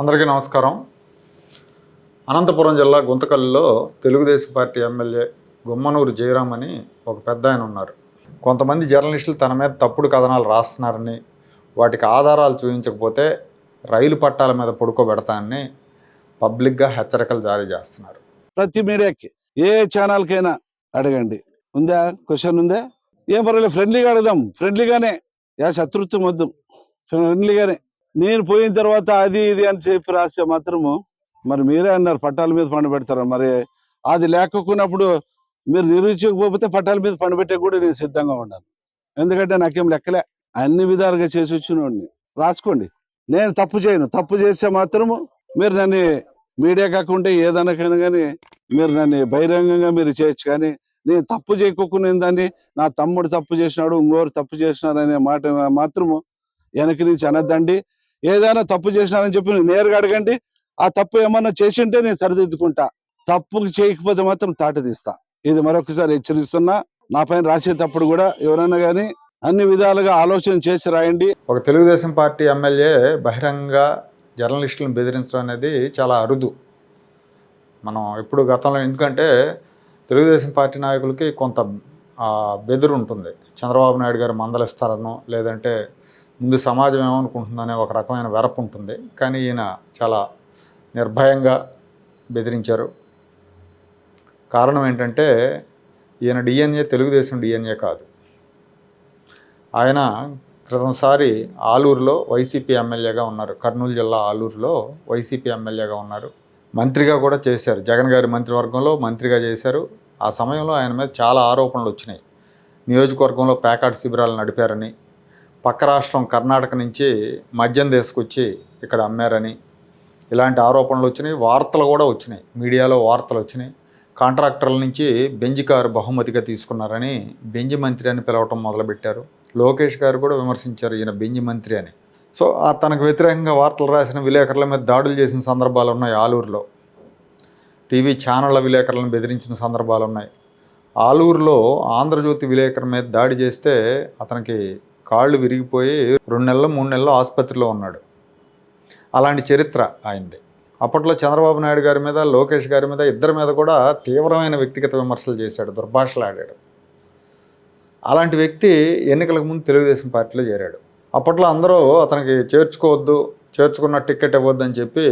అందరికీ నమస్కారం. అనంతపురం జిల్లా గుంతకల్లులో తెలుగుదేశం పార్టీ ఎమ్మెల్యే గుమ్మనూరు జయరామ్ అని ఒక పెద్ద ఆయన ఉన్నారు. కొంతమంది జర్నలిస్టులు తన మీద తప్పుడు కథనాలు రాస్తున్నారని వాటికి ఆధారాలు చూపించకపోతే రైలు పట్టాల మీద పడుకోబెడతానని పబ్లిక్గా హెచ్చరికలు జారీ చేస్తున్నారు. ప్రతి మీడియాకి ఏ ఛానల్కైనా అడగండి. ఉందా? క్వశ్చన్ ఉందా? ఏం పర్వాలేదు ఫ్రెండ్లీగా అడుగుదాం. ఫ్రెండ్లీగానే. యా శత్రుత్వం వద్దు. ఫ్రెండ్లీగానే. నేను పోయిన తర్వాత అది ఇది అని చెప్పి రాస్తే మాత్రము మరి మీరే అన్నారు పట్టాల మీద పండు పెడతారు? మరి అది లేకపోయినప్పుడు మీరు నిరూపించకపోతే పట్టాల మీద పండు పెట్టే కూడా నేను సిద్ధంగా ఉన్నాను. ఎందుకంటే నాకేం లెక్కలే. అన్ని విధాలుగా చేసి వచ్చినోడిని. రాసుకోండి. నేను తప్పు చేయను. తప్పు చేస్తే మాత్రము మీరు నన్ను మీడియా కాకుండా ఏదనకైనా కానీ మీరు నన్ను బహిరంగంగా మీరు చేయొచ్చు కానీ నేను తప్పు చేయకోకుండా దాన్ని నా తమ్ముడు తప్పు చేసినాడు ఇంకోరు తప్పు చేసినాడు అనే మాట మాత్రము వెనక నుంచి అనద్దండి. ఏదైనా తప్పు చేసినారని చెప్పి నేరుగా అడగండి. ఆ తప్పు ఏమన్నా చేసింటే నేను సరిదిద్దుకుంటా. తప్పు చేయకపోతే మాత్రం తాట తీస్తా ఇది మరొకసారి హెచ్చరిస్తున్నా. నా పైన రాసేటప్పుడు కూడా ఎవరైనా కానీ అన్ని విధాలుగా ఆలోచన చేసి రాయండి. ఒక తెలుగుదేశం పార్టీ ఎమ్మెల్యే బహిరంగ జర్నలిస్టులను బెదిరించడం అనేది చాలా అరుదు. మనం ఎప్పుడు గతంలో ఎందుకంటే తెలుగుదేశం పార్టీ నాయకులకి కొంత బెదురు ఉంటుంది. చంద్రబాబు నాయుడు గారు మందలిస్తారనో లేదంటే ముందు సమాజం ఏమనుకుంటుందనే ఒక రకమైన వెరపు ఉంటుంది. కానీ ఈయన చాలా నిర్భయంగా బెదిరించారు. కారణం ఏంటంటే ఈయన డిఎన్ఏ తెలుగుదేశం డిఎన్ఏ కాదు. ఆయన క్రితంసారి ఆలూరులో వైసీపీ ఎమ్మెల్యేగా ఉన్నారు. కర్నూలు జిల్లా ఆలూరులో వైసీపీ ఎమ్మెల్యేగా ఉన్నారు. మంత్రిగా కూడా చేశారు. జగన్ గారి మంత్రివర్గంలో మంత్రిగా చేశారు. ఆ సమయంలో ఆయన మీద చాలా ఆరోపణలు వచ్చినాయి. నియోజకవర్గంలో ప్యాకాట్ శిబిరాలు నడిపారని పక్క రాష్ట్రం కర్ణాటక నుంచి మద్యం తీసుకొచ్చి ఇక్కడ అమ్మారని ఇలాంటి ఆరోపణలు వచ్చినాయి. వార్తలు కూడా వచ్చినాయి. మీడియాలో వార్తలు వచ్చినాయి. కాంట్రాక్టర్ల నుంచి బెంజ్ కారు బహుమతిగా తీసుకున్నారని బెంజ్ మంత్రి అని పిలవటం మొదలుపెట్టారు. లోకేష్ గారు కూడా విమర్శించారు ఈయన బెంజ్ మంత్రి అని. సో ఆ తనకు వ్యతిరేకంగా వార్తలు రాసిన విలేకరుల మీద దాడులు చేసిన సందర్భాలు ఉన్నాయి ఆలూరులో. టీవీ ఛానళ్ళ విలేకరులను బెదిరించిన సందర్భాలు ఉన్నాయి. ఆలూరులో ఆంధ్రజ్యోతి విలేకరు మీద దాడి చేస్తే అతనికి కాళ్ళు విరిగిపోయి రెండు నెలలు మూడు నెలలు ఆసుపత్రిలో ఉన్నాడు. అలాంటి చరిత్ర ఆయనది. అప్పట్లో చంద్రబాబు నాయుడు గారి మీద లోకేష్ గారి మీద ఇద్దరి మీద కూడా తీవ్రమైన వ్యక్తిగత విమర్శలు చేశాడు దుర్భాషలాడాడు అలాంటి వ్యక్తి ఎన్నికలకు ముందు తెలుగుదేశం పార్టీలో చేరాడు. అప్పట్లో అందరూ అతనికి చేర్చుకోవద్దు చేర్చుకున్న టికెట్ ఇవ్వద్దు అని చెప్పి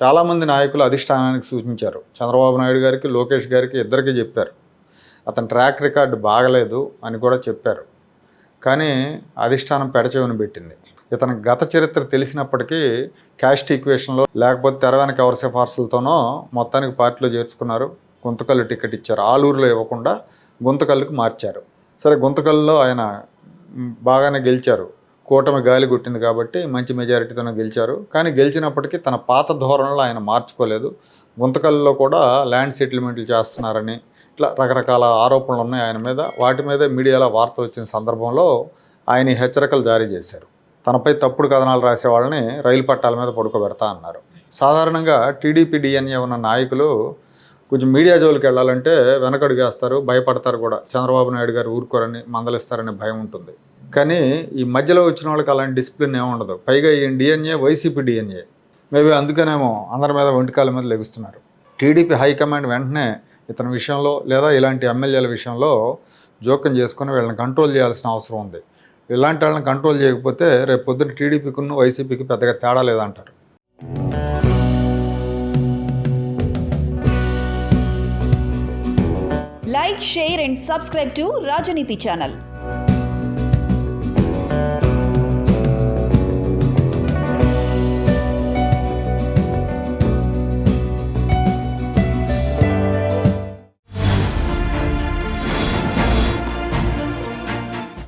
చాలామంది నాయకులు అధిష్టానానికి సూచించారు. చంద్రబాబు నాయుడు గారికి లోకేష్ గారికి ఇద్దరికీ చెప్పారు. అతని ట్రాక్ రికార్డు బాగలేదు అని కూడా చెప్పారు. కానీ అధిష్టానం పెడచెవిని పెట్టింది. ఇతని గత చరిత్ర తెలిసినప్పటికీ క్యాస్ట్ ఈక్వేషన్లో లేకపోతే తెర వెనక ఎవరి సిఫార్సులతోనో మొత్తానికి పార్టీలో చేర్చుకున్నారు. గుంతకల్లు టికెట్ ఇచ్చారు. ఆలూరులో ఇవ్వకుండా గుంతకల్లుకు మార్చారు. సరే గుంతకల్లులో ఆయన బాగానే గెలిచారు. కూటమి గాలి కొట్టింది కాబట్టి మంచి మెజారిటీతోనే గెలిచారు. కానీ గెలిచినప్పటికీ తన పాత ధోరణిలో ఆయన మార్చుకోలేదు. గుంతకల్లులో కూడా ల్యాండ్ సెటిల్మెంట్లు చేస్తున్నారని ఇట్లా రకరకాల ఆరోపణలు ఉన్నాయి ఆయన మీద. వాటి మీద మీడియాలో వార్తలు వచ్చిన సందర్భంలో ఆయన హెచ్చరికలు జారీ చేశారు. తనపై తప్పుడు కథనాలు రాసే వాళ్ళని రైలు పట్టాల మీద పడుకోబెడతా అన్నారు. సాధారణంగా టీడీపీ డిఎన్ఏ ఉన్న నాయకులు కొంచెం మీడియా జోలికి వెళ్ళాలంటే వెనకడుగేస్తారు భయపడతారు కూడా. చంద్రబాబు నాయుడు గారు ఊరుకోరని మందలిస్తారనే భయం ఉంటుంది. కానీ ఈ మధ్యలో వచ్చిన వాళ్ళకి అలాంటి డిసిప్లిన్ ఏముండదు పైగా ఈ డిఎన్ఏ వైసీపీ డిఎన్ఏ. మేబీ అందుకనేమో అందరి మీద వంటకాల మీద లెగుస్తున్నారు. టీడీపీ హైకమాండ్ వెంటనే ఇతని విషయంలో లేదా ఇలాంటి ఎమ్మెల్యేల విషయంలో జోక్యం చేసుకొని వీళ్ళని కంట్రోల్ చేయాల్సిన అవసరం ఉంది. ఇలాంటి వాళ్ళని కంట్రోల్ చేయకపోతే రేపు పొద్దున టీడీపీకున్న వైసీపీకి పెద్దగా తేడా లేదంటారు. Like share and subscribe to Rajaneethi channel